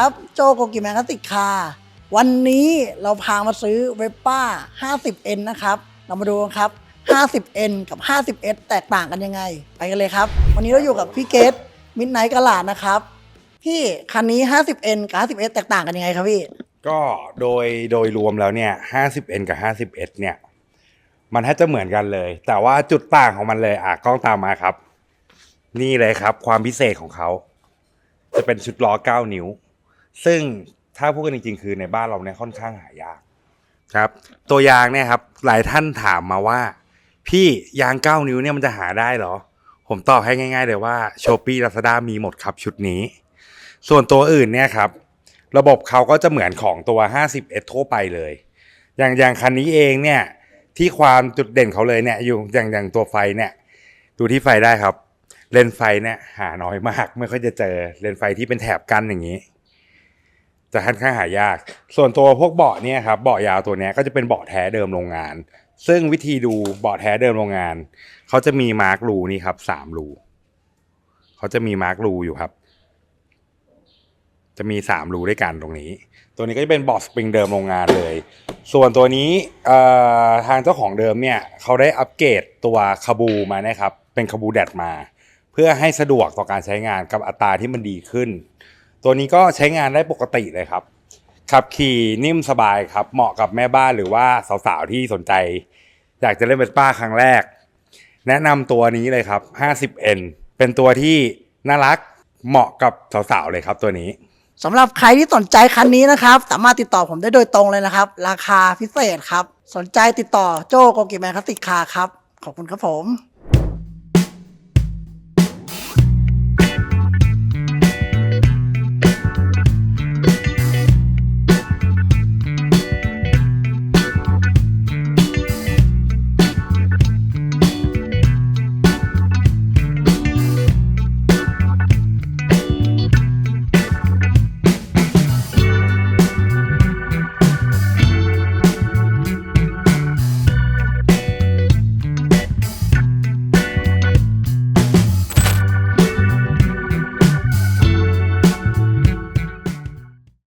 ครับ โจโกกิแมนคติกคาวันนี้เราพามาซื้อเวปป้า 50N นะครับ เรามาดูกันครับ 50N กับ 50S แตกต่างกันยังไง ไปกันเลยครับ วันนี้เราอยู่กับพี่เกตมิดไนท์กลาดนะครับ พี่คันนี้ 50N กับ 50S แตกต่างกันยังไงครับพี่ ก็โดยโดยรวมแล้วเนี่ย 50N กับ51เนี่ย มันแทบจะเหมือนกันเลย แต่ว่าจุดต่างของมันเลยอะกล้องตามมาครับ นี่เลยครับ ความพิเศษของเขา จะเป็นชุดล้อ 9 นิ้ว ซึ่งถ้าพูดกันจริงๆคือในบ้านเราเนี่ยค่อนข้างหายากครับ ตัวยางเนี่ยครับ หลายท่านถามมาว่า พี่ยาง9นิ้วเนี่ยมันจะหาได้เหรอ ผมตอบให้ง่ายๆเลยว่า s h o p e e Lazada มีหมดครับชุดนี้ ส่วนตัวอื่นเนี่ยครับ ระบบเขาก็จะเหมือนของตัว 50S ทั่วไปเลย อย่างอย่างคันนี้เองเนี่ยที่ความจุดเด่นเขาเลยเนี่ยอยู่อย่างอย่างตัวไฟเนี่ย ดูที่ไฟได้ครับ เลนไฟเนี่ยหาน้อยมาก ไม่ค่อยจะเจอเลนไฟที่เป็นแถบกั้นอย่างนี้ จะค่อนข้างหายาก ส่วนตัวพวกเบาะเนี่ยครับเบาะยาวตัวนี้ก็จะเป็นเบาะแท้เดิมโรงงาน ซึ่งวิธีดูเบาะแท้เดิมโรงงาน เขาจะมีมาร์กรูนี่ครับสามรูเขาจะมีมาร์กรูอยู่ครับ จะมีสามรูด้วยกันตรงนี้ ตัวนี้ก็จะเป็นเบาะสปริงเดิมโรงงานเลย ส่วนตัวนี้ทางเจ้าของเดิมเนี่ยเขาได้อัปเกรดตัวคาบูมานะครับเป็นคาบูแดดมา เพื่อให้สะดวกต่อการใช้งานกับอัตราที่มันดีขึ้น ตัวนี้ก็ใช้งานได้ปกติเลยครับ ขับขี่นิ่มสบายครับ เหมาะกับแม่บ้านหรือว่าสาวๆที่สนใจ อยากจะเล่นเวสป้าครั้งแรก แนะนำตัวนี้เลยครับ 50N เป็นตัวที่น่ารักเหมาะกับสาวๆเลยครับตัวนี้ สำหรับใครที่สนใจคันนี้นะครับ สามารถติดต่อผมได้โดยตรงเลยนะครับ ราคาพิเศษครับ สนใจติดต่อโจโกกิแมนคติกคาครับ ขอบคุณครับผม